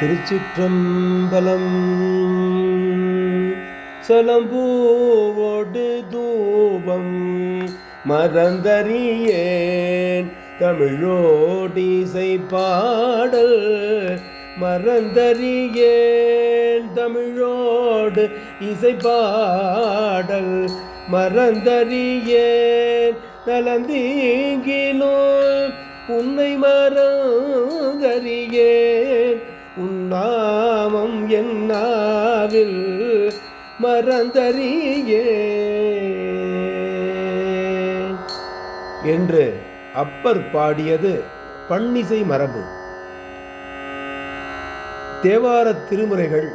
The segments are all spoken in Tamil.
திருச்சிற்றம்பலம். சலம்பூவோடு தூபம் மறந்தறியேன். தமிழோடிசை பாடல் மறந்தறியேன். தமிழோடு இசை பாடல் மறந்தறியேன். நலந்தீங்கிலோ உன்னை மறந்தறியேன். நாமம் என்னாவில் மறந்தறியே. என்று அப்பர் பாடியது பன்னிசை மரபு. தேவார திருமுறைகள்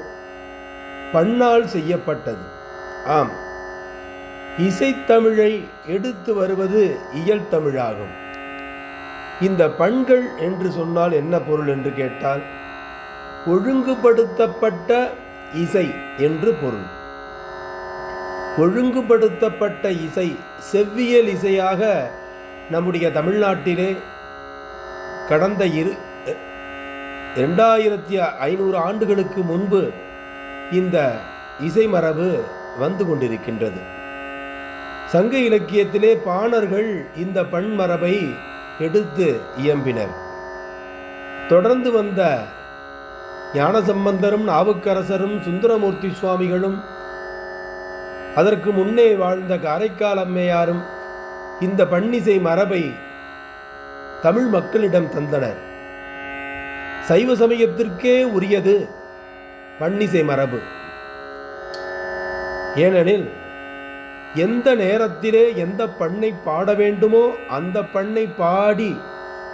பண்ணால் செய்யப்பட்டது. ஆம். இசைத்தமிழை எடுத்து வருவது இயல் தமிழாகும். இந்த பண்கள் என்று சொன்னால் என்ன பொருள் என்று கேட்டால் ஒழுங்குபடுத்தப்பட்ட இசை என்று பொருள். ஒழுங்குபடுத்தப்பட்ட இசை செவ்வியல் இசையாக நம்முடைய தமிழ்நாட்டிலே கடந்த இரு ரெண்டாயிரத்தி ஐநூறு ஆண்டுகளுக்கு முன்பு இந்த இசை மரபு வந்து கொண்டிருக்கின்றது. சங்க இலக்கியத்திலே பாணர்கள் இந்த பண்மரபை எடுத்து இயம்பினர். தொடர்ந்து வந்த ஞானசம்பந்தரும் நாவுக்கரசரும் சுந்தரமூர்த்தி சுவாமிகளும். அதற்கு முன்னே வாழ்ந்த காரைக்கால் அம்மையாரும் இந்த பன்னிசை மரபை தமிழ் மக்களிடம் தந்தனர். சைவ சமயத்திற்கே உரியது பன்னிசை மரபு. ஏனெனில் எந்த நேரத்திலே எந்த பண்ணை பாட வேண்டுமோ அந்த பண்ணை பாடி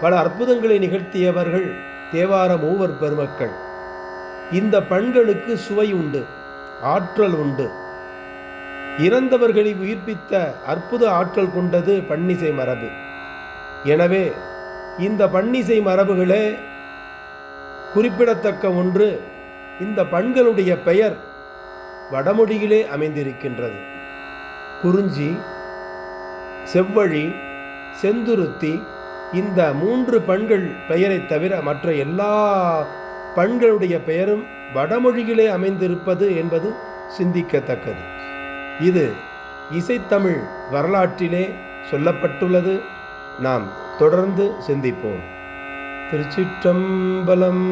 பல அற்புதங்களை நிகழ்த்தியவர்கள் தேவார மூவர் பெருமக்கள். இந்த பண்களுக்கு சுவை உண்டு ஆற்றல் உண்டு. இறந்தவர்களை உயிர்ப்பித்த அற்புத ஆற்றல் கொண்டது பன்னிசை மரபு. எனவே இந்த பன்னிசை மரபுகளே குறிப்பிடத்தக்க ஒன்று இந்த பண்களுடைய பெயர் வடமொழியிலே அமைந்திருக்கின்றது. குறிஞ்சி செவ்வழி செந்துருத்தி இந்த மூன்று பண்கள் பெயரை தவிர மற்ற எல்லா பண்களுடைய பெயரும் வடமொழியிலே அமைந்திருப்பது என்பது சிந்திக்கத்தக்கது. இது இசைத்தமிழ் வரலாற்றிலே சொல்லப்பட்டுள்ளது. நாம் தொடர்ந்து சிந்திப்போம். திருச்சிற்றம்பலம்